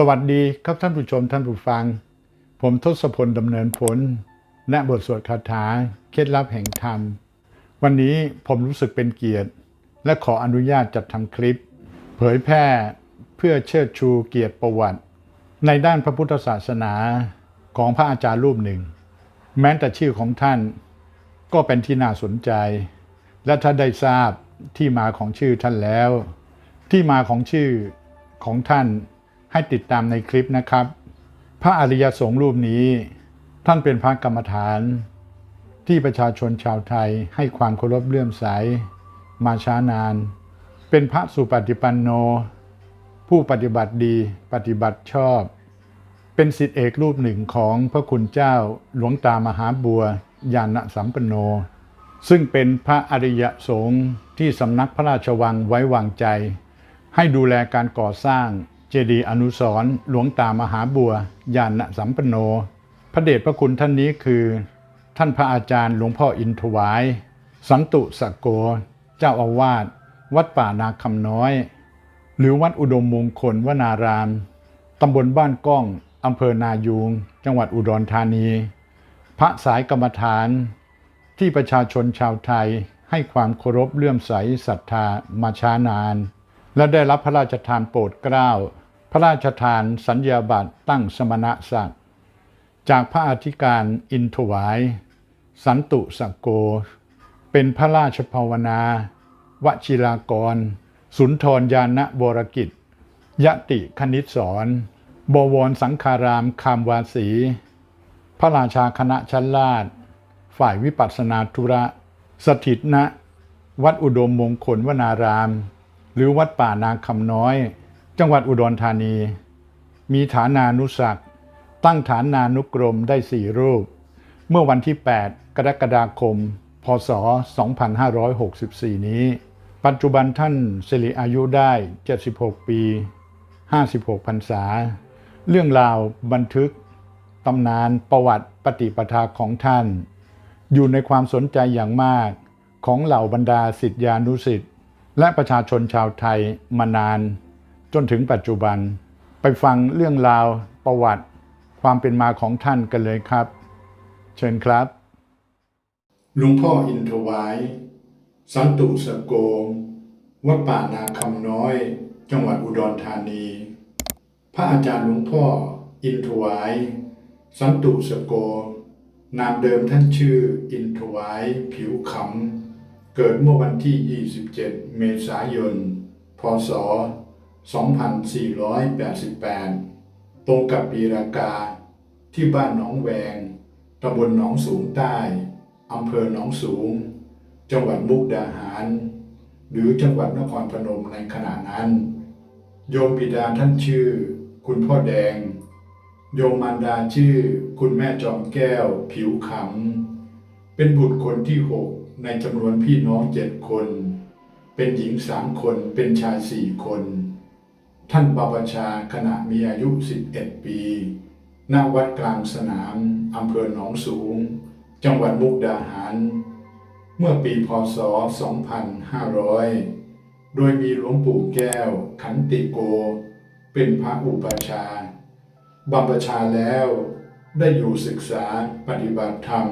สวัสดีครับท่านผู้ชมท่านผู้ฟัง ผมทศพลดำเนินผล และบทสวดคาถาเคล็ดลับแห่งธรรม วันนี้ผมรู้สึกเป็นเกียรติ และขออนุญาตจัดทำคลิป เผยแพร่เพื่อเชิดชูเกียรติประวัติ ในด้านพระพุทธศาสนาของพระอาจารย์รูปหนึ่ง แม้แต่ชื่อของท่านก็เป็นที่น่าสนใจ และถ้าได้ทราบที่มาของชื่อท่านแล้ว ที่มาของชื่อของท่าน ให้ติดตามในคลิปนะครับ พระอริยสงฆ์รูปนี้ ท่านเป็นพระกรรมฐาน ที่ประชาชนชาวไทยให้ความเคารพเลื่อมใส มาช้านาน เป็นพระสุปฏิปันโน ผู้ปฏิบัติดีปฏิบัติชอบ เป็นสิทธิเอกรูปหนึ่งของพระคุณเจ้าหลวงตามหาบัวยานสัมปันโน ซึ่งเป็นพระอริยสงฆ์ที่สำนักพระราชวังไว้วางใจ ให้ดูแลการก่อสร้าง เจดีย์อนุสรหลวงตามหาบัวยานสัมปโน พระเดชพระคุณท่านนี้คือ ท่านพระอาจารย์หลวงพ่ออินทวาย สันตุสกโก เจ้าอาวาสวัดป่านาคำน้อย หรือวัดอุดมมงคลวนารามตำบลบ้านก้องอำเภอนายูง จังหวัดอุดรธานี พระสายกรรมฐาน ที่ประชาชนชาวไทยให้ความเคารพเลื่อมใสศรัทธามาช้านาน และได้รับพระราชทานโปรดเกล้า พระราชทานสัญญาบัตรตั้งสมณศักดิ์จากพระอธิการอินทวาย สันตุสกโก เป็นพระราชภาวนาวชิรากร สุนทรยานบรกิจ ยติคณิตสอนบวรสังคารามคามวาสี พระราชาคณะชั้นลาด ฝ่ายวิปัสสนาธุระ สถิตณวัดอุดมมงคลวนาราม หรือวัดป่านาคำน้อย จังหวัดอุดรธานี มีฐานานุศักดิ์ตั้งฐานานุกรมได้สี่รูป เมื่อวันที่ 8 กรกฎาคม พศ 2564 นี้ ปัจจุบันท่านสิริอายุได้ 76 ปี 56พรรษา เรื่องราวบันทึกตำนานประวัติปฏิปทาของท่าน อยู่ในความสนใจอย่างมากของเหล่าบรรดาสิทธิานุสิทธิ และประชาชนชาวไทยมานาน จนถึงปัจจุบัน ไปฟังเรื่องราวประวัติ ความเป็นมาของท่านกันเลยครับ เชิญครับหลวงพ่ออินทวาย สันตุสโกวัดป่านาคำน้อย จังหวัดอุดรธานี พระอาจารย์หลวงพ่ออินทวาย สันตุสโก นามเดิมท่านชื่ออินทวาย ผิวขำ เกิดเมื่อวันที่ 27 เมษายน พศ 2488 ตรงกับปีรากา ที่บ้านหนองแวง ตำบลหนองสูงใต้ อำเภอหนองสูง จังหวัดมุกดาหาร หรือจังหวัดนครพนมในขณะนั้น โยมบิดาท่านชื่อ คุณพ่อแดง โยมมารดาชื่อ คุณแม่จอมแก้ว ผิวขำ เป็นบุตรคนที่หก ในจำนวนพี่น้องเจ็ดคน เป็นหญิงสามคนเป็นชายสี่คน ท่านปปชาขณะมีอายุ 11 ปี ณ วัดกลางสนามอำเภอหนองสูง จังหวัดมุกดาหาร เมื่อปีพศ 2500 โดยมีหลวงปู่แก้ว ขันติโก เป็นพระอุปชาบำบัญชาแล้วได้อยู่ศึกษาปฏิบัติธรรม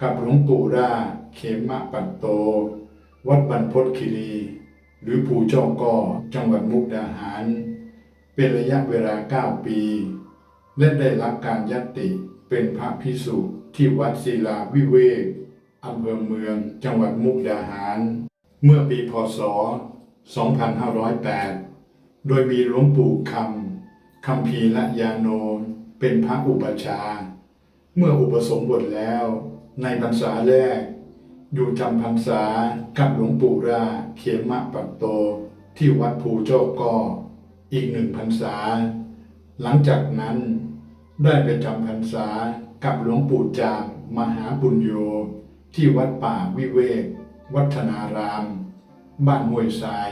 กับหลวงปู่รา เขมะปัตโต วัดบรรพตคีรี หรือภูเจ้าก่อจังหวัดมุกดาหาร เป็นระยะเวลา 9 ปี และได้รับการยัตติเป็นพระพิสุที่วัดศิลาวิเวกอำเภอเมืองจังหวัดมุกดาหาร เมื่อปีพศ 2508 โดยมีหลวงปู่คำคำพีละยาโน เป็นพระอุปชา เมื่ออุปสมบทแล้ว ในพรรษาแรก อยู่จำพรรษากับหลวงปู่ราเขมะปัตโตที่วัดภูเจ้าก่อีกหนึ่งพรรษา หลังจากนั้นได้ไปจำพรรษากับหลวงปู่จางมหาบุญโยที่วัดป่าวิเวก วัฒนาราม บ้านห้วยทราย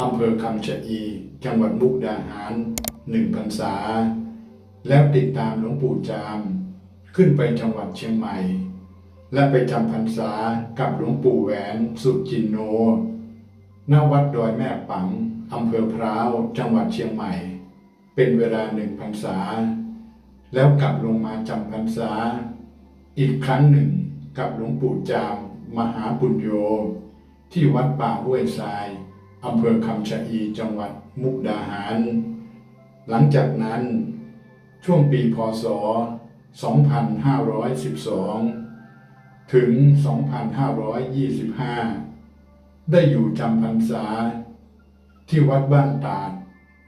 อำเภอคำชะอี จังหวัดมุกดาหารหนึ่งพรรษา แล้วติดตามหลวงปู่จาม ขึ้นไปจังหวัดเชียงใหม่ และไปจำพรรษากับหลวงปู่แหวนสุจินโนณวัดดอยแม่ปังอำเภอพร้าว จังหวัดเชียงใหม่ เป็นเวลาหนึ่งพรรษา แล้วกลับลงมาจำพรรษา อีกครั้งหนึ่งกับหลวงปู่จาม มหาปุญโย ที่วัดป่าห้วยทรายอำเภอคำชะอีจังหวัดมุกดาหาร หลังจากนั้น ช่วงปีพศ 2512 ถึง 2525 ได้อยู่จำพรรษา ที่วัดบ้านตาด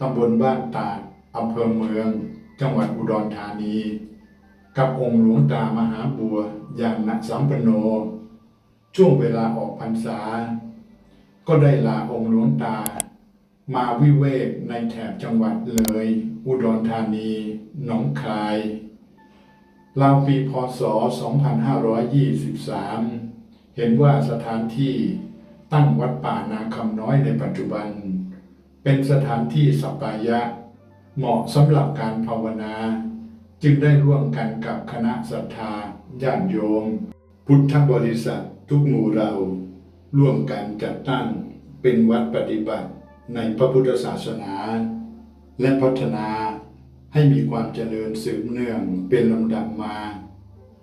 ตำบลบ้านตาดอำเภอเมือง จังหวัดอุดรธานี กับองค์หลวงตามหาบัวยานนะสัมปโน ช่วงเวลาออกพรรษา ก็ได้ลาองค์หลวงตา มาวิเวกในแถบจังหวัดเลย อุดรธานี หนองคาย ราวปีพศ 2523 เห็นว่าสถานที่ตั้งวัดป่านาคำน้อยในปัจจุบัน เป็นสถานที่สัปปายะ เหมาะสำหรับการภาวนา จึงได้ร่วมกันกับคณะศรัทธาญาติโยม พุทธบริษัททุกหมู่เรา ร่วมกันจัดตั้งเป็นวัดปฏิบัติในพระพุทธศาสนา และพัฒนา ให้มีความเจริญสืบเนื่องเป็นลำดับมา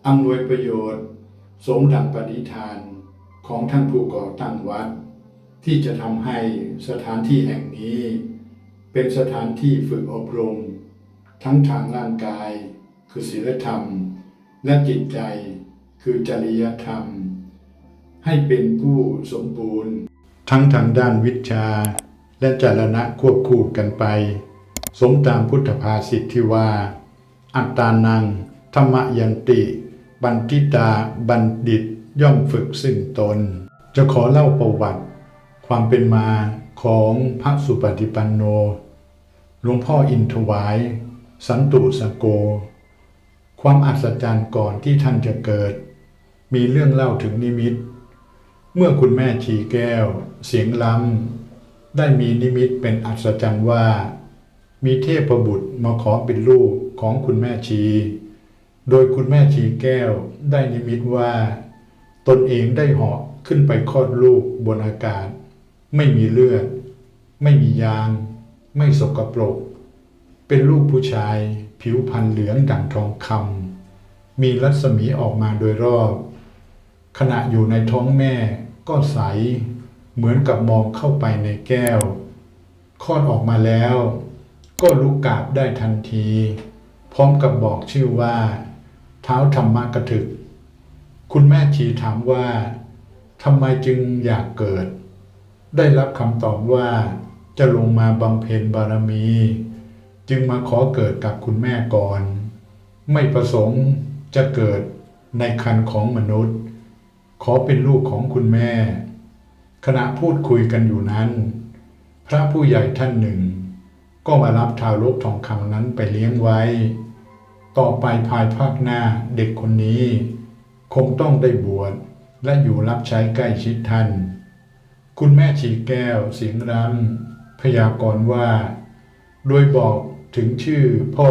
อำนวยประโยชน์ สมดังปฏิฐานของท่านผู้ก่อตั้งวัด ที่จะทำให้สถานที่แห่งนี้ เป็นสถานที่ฝึกอบรม ทั้งทางร่างกาย คือศีลธรรม และจิตใจคือจริยธรรม ให้เป็นผู้สมบูรณ์ ทั้งทางด้านวิชาและจารณะควบคู่กันไป สมตามพุทธภาษิตที่ว่า อัตตานัง ธรรมยันติ บันทิตาบัณฑิตย่อมฝึกซึ่งตน จะขอเล่าประวัติ ความเป็นมาของพระสุปฏิปันโน หลวงพ่ออินทวาย สันตุสโก ความอัศจรรย์ก่อนที่ท่านจะเกิด มีเรื่องเล่าถึงนิมิต เมื่อคุณแม่ชีแก้ว เสียงล้ำได้มีนิมิตเป็นอัศจรรย์ว่า มีเทพบุตรมาขอเป็นลูกของคุณแม่ชี โดยคุณแม่ชีแก้วได้นิมิตว่า ตนเองได้เหาะขึ้นไปคลอดลูกบนอากาศ ไม่มีเลือด ไม่มียาง ไม่สกปรก เป็นลูกผู้ชาย ผิวพรรณเหลืองดั่งทองคำมีรัศมีออกมาโดยรอบ ขณะอยู่ในท้องแม่ก็ใส เหมือนกับมองเข้าไปในแก้วคลอดออกมาแล้ว ก็ลุกกราบได้ทันที พร้อมกับบอกชื่อว่า เท้าธรรมกถึก คุณแม่ชีถามว่าทำไมจึงอยากเกิด ได้รับคำตอบว่า จะลงมาบำเพ็ญบารมี จึงมาขอเกิดกับคุณแม่ก่อน ไม่ประสงค์จะเกิดในคันของมนุษย์ ขอเป็นลูกของคุณแม่ ขณะพูดคุยกันอยู่นั้น พระผู้ใหญ่ท่านหนึ่ง ก็มารับทารกทองคำนั้นไปเลี้ยงไว้ ต่อไปภายภาคหน้าเด็กคนนี้ คงต้องได้บวชและอยู่รับใช้ใกล้ชิดท่าน คุณแม่ชีแก้วเสียงรำพยากรณ์ว่า โดยบอกถึงชื่อพ่อ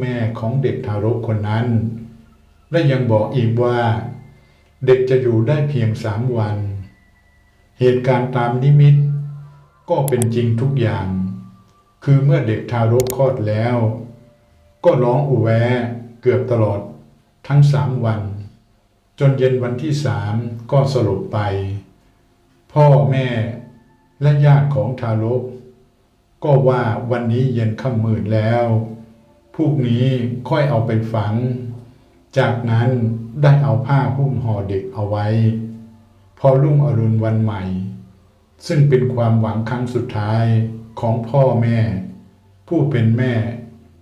แม่ของเด็กทารกคนนั้น และยังบอกอีกว่า เด็กจะอยู่ได้เพียงสามวัน เหตุการณ์ตามนิมิต ก็เป็นจริงทุกอย่าง คือเมื่อเด็กทารกคลอดแล้ว ก็ร้องอุแวเกือบตลอดทั้งสามวัน จนเย็นวันที่สามก็สลบไป พ่อแม่และญาติของทารก ก็ว่าวันนี้เย็นค่ำมืดแล้วพรุ่งนี้ค่อยเอาไปฝัง จากนั้นได้เอาผ้าหุ้มห่อเด็กเอาไว้ พอรุ่งอรุณวันใหม่ ซึ่งเป็นความหวังครั้งสุดท้าย ของพ่อแม่ ผู้เป็นแม่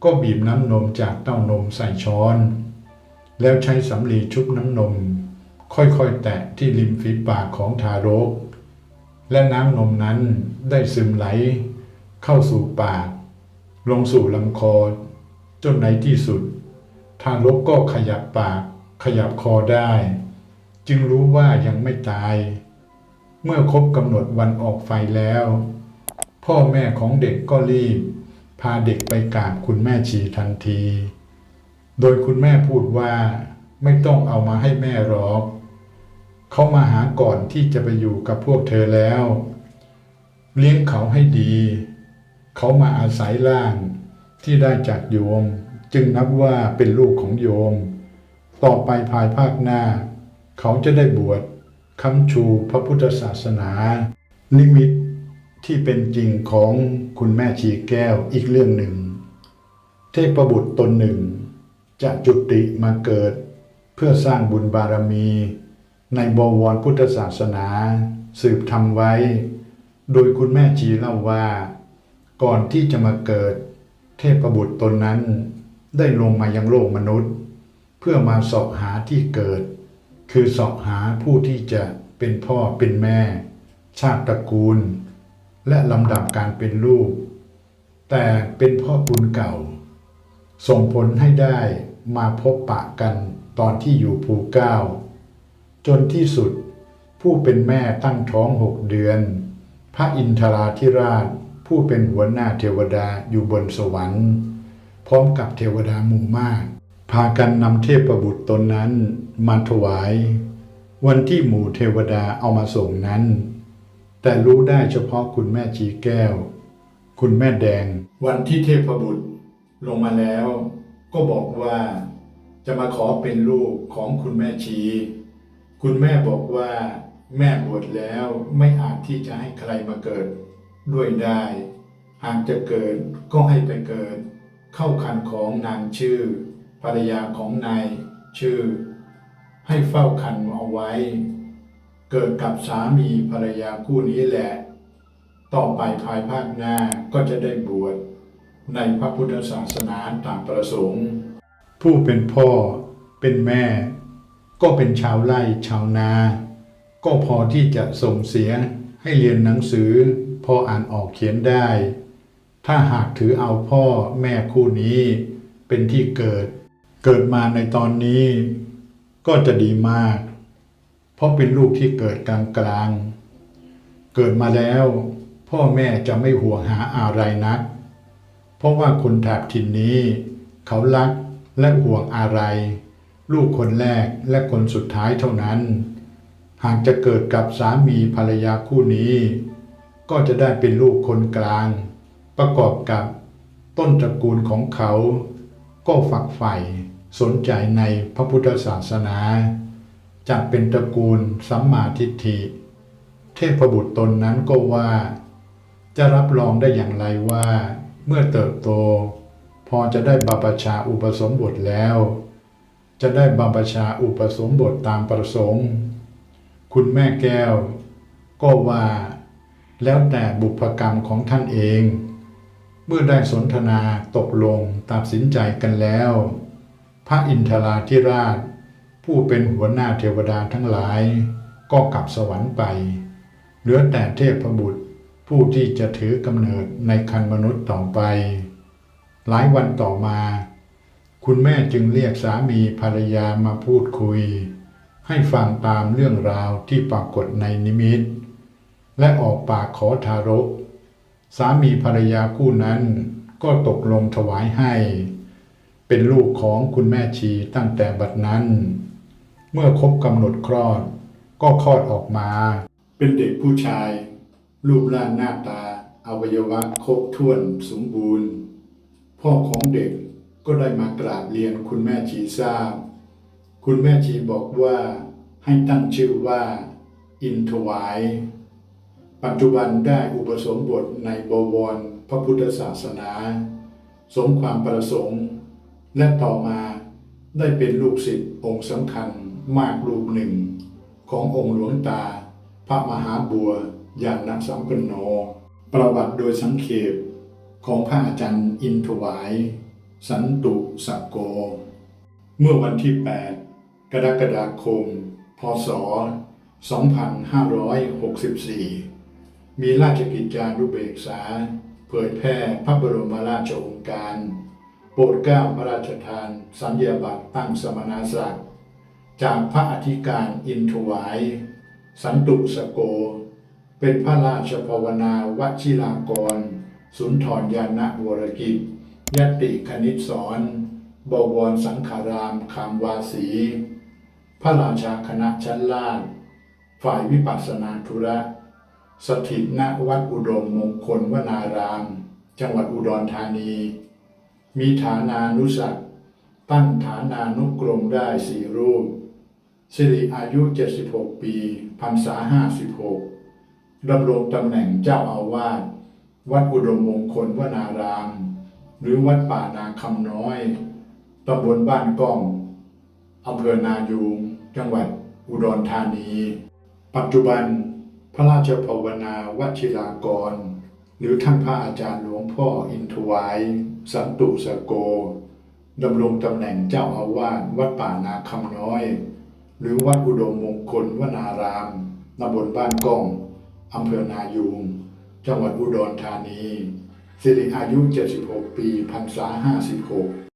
ก็บีบน้ำนมจากเต้านมใส่ช้อน แล้วใช้สำลีชุบน้ำนม ค่อยๆแตะที่ริมฝีปากของทารก และน้ำนมนั้นได้ซึมไหล เข้าสู่ปาก ลงสู่ลำคอ จนในที่สุด ทารกก็ขยับปาก ขยับคอได้ จึงรู้ว่ายังไม่ตาย เมื่อครบกำหนดวันออกไฟแล้ว พ่อแม่ของเด็กก็รีบ พาเด็กไปกราบคุณแม่ชีทันที โดยคุณแม่พูดว่าไม่ต้องเอามาให้แม่หรอกเขามาหาก่อนที่จะไปอยู่กับพวกเธอแล้ว เลี้ยงเขาให้ดี เขามาอาศัยร่างที่ได้จากโยม จึงนับว่าเป็นลูกของโยม ต่อไปภายภาคหน้า เขาจะได้บวชค้ำชูพระพุทธศาสนานิมิต ที่เป็นจริงของคุณแม่ชีแก้วอีกเรื่องหนึ่ง เทพบุตรตนหนึ่ง จะจุติมาเกิด เพื่อสร้างบุญบารมี ในบวรพุทธศาสนา สืบทำไว้ โดยคุณแม่ชีเล่าว่า ก่อนที่จะมาเกิด เทพบุตรตนนั้น ได้ลงมายังโลกมนุษย์ เพื่อมาสาะหาที่เกิด คือสาะหาผู้ที่จะเป็นพ่อเป็นแม่ ชาติตระกูล และลำดับการเป็นลูก แต่เป็นพ่อบุญเก่า ส่งผลให้ได้มาพบปะกันตอนที่อยู่ภูเก้า จนที่สุดผู้เป็นแม่ตั้งท้องหกเดือน พระอินทราธิราช ผู้เป็นหัวหน้าเทวดาอยู่บนสวรรค์ พร้อมกับเทวดาหมู่มาก พากันนำเทพบุตรตนนั้นมาถวาย วันที่หมู่เทวดาเอามาส่งนั้น แต่รู้ได้เฉพาะคุณแม่ชีแก้ว คุณแม่แดง วันที่เทพบุตรลงมาแล้ว ก็บอกว่า จะมาขอเป็นลูกของคุณแม่ชี คุณแม่บอกว่า แม่บวชแล้วไม่อาจที่จะให้ใครมาเกิด ด้วยได้หากจะเกิดก็ให้ไปเกิด เข้าคันของนางชื่อ ภรรยาของนายชื่อ ให้เฝ้าคันเอาไว้ เกิดกับสามีภรรยาคู่นี้แหละ ต่อไปภายภาคหน้าก็จะได้บวชในพระพุทธศาสนาตามประสงค์ ผู้เป็นพ่อเป็นแม่ ก็เป็นชาวไร่ชาวนา ก็พอที่จะส่งเสียให้เรียนหนังสือ พออ่านออกเขียนได้ ถ้าหากถือเอาพ่อแม่คู่นี้เป็นที่เกิด เกิดมาในตอนนี้ ก็จะดีมาก ราะเป็นลูกที่เกิดกลางกลาง เกิดมาแล้ว พ่อแม่จะไม่ห่วงหาอะไรนัก เพราะว่าคนแถบถิ่นนี้ เขารักและห่วงอะไร ลูกคนแรกและคนสุดท้ายเท่านั้น หากจะเกิดกับสามีภรรยาคู่นี้ ก็จะได้เป็นลูกคนกลาง ประกอบกับต้นตระกูลของเขา ก็ฝักใฝ่สนใจในพระพุทธศาสนา จะเป็นตระกูลสัมมาทิฏฐิ เทพบุตรตนนั้นก็ว่า จะรับรองได้อย่างไรว่า เมื่อเติบโต พอจะได้บรรพชาอุปสมบทแล้ว จะได้บรรพชาอุปสมบทตามประสงค์ คุณแม่แก้ว ก็ว่า แล้วแต่บุพกรรมของท่านเอง เมื่อได้สนทนาตกลงตัดสินใจกันแล้ว พระอินทราธิราช ผู้เป็นหัวหน้าเทวดาทั้งหลาย ก็กลับสวรรค์ไป เหลือแต่เทพบุตรผู้ที่จะถือกำเนิดในคันมนุษย์ต่อไป หลายวันต่อมา คุณแม่จึงเรียกสามีภรรยามาพูดคุย ให้ฟังตามเรื่องราวที่ปรากฏในนิมิต และออกปากขอทารก สามีภรรยาคู่นั้นก็ตกลงถวายให้ เป็นลูกของคุณแม่ชีตั้งแต่บัดนั้น เมื่อครบกำหนดคลอด ก็คลอดออกมา เป็นเด็กผู้ชาย รูปร่างหน้าตา อวัยวะครบถ้วนสมบูรณ์ พ่อของเด็กก็ได้มากราบเรียนคุณแม่ชีทราบ คุณแม่ชีบอกว่าให้ตั้งชื่อว่า อินทวาย ปัจจุบันได้อุปสมบทในบวรพระพุทธศาสนา สมความประสงค์ และต่อมาได้เป็นลูกศิษย์องค์สำคัญมากรูปหนึ่ง ขององค์หลวงตา พระมหาบัวยานสัมปันโน ประวัติโดยสังเขปของพระอาจารย์อินทวาย สันตุสกโก เมื่อวันที่ 8 กรกฎาคม พศ 2564 มีราชกิจจานุเบกษา เผยแพร่พระบรมราชโองการ โปรดเกล้าพระราชทานสัญญาบัตรตั้งสมณศักดิ์จากพระอธิการอินทวาย สันตุสโก เป็นพระราชภาวนาวชิรากร สุนทรยานวรกิจยติคณิตสอน บวรสังขารามคำวาสี พระราชาคณะชั้นล่าง ฝ่ายวิปัสสนาธุระ สถิตณวัดอุดมมงคลวนาราม จังหวัดอุดรธานี มีฐานานุสักตั้งฐานานุกรมได้สี่รูป สิริอายุ 76 ปีพรรษา 56ดำรงตำแหน่งเจ้าอาวาสวัดอุดมมงคลวนาราม หรือวัดป่านาคำน้อยตำบลบ้านก้องอำเภอนายูงจังหวัดอุดรธานี ปัจจุบันพระราชภาวนาวชิรากร หรือท่านพระอาจารย์หลวงพ่ออินทวาย สันตุสโกดำรงตำแหน่งเจ้าอาวาสวัดป่านาคำน้อย หรือวัดอุดมมงคลวนารามตำบลบ้านก้องอำเภอนายูงจังหวัดอุดรธานีสิริอายุ 76 ปีพรรษา 56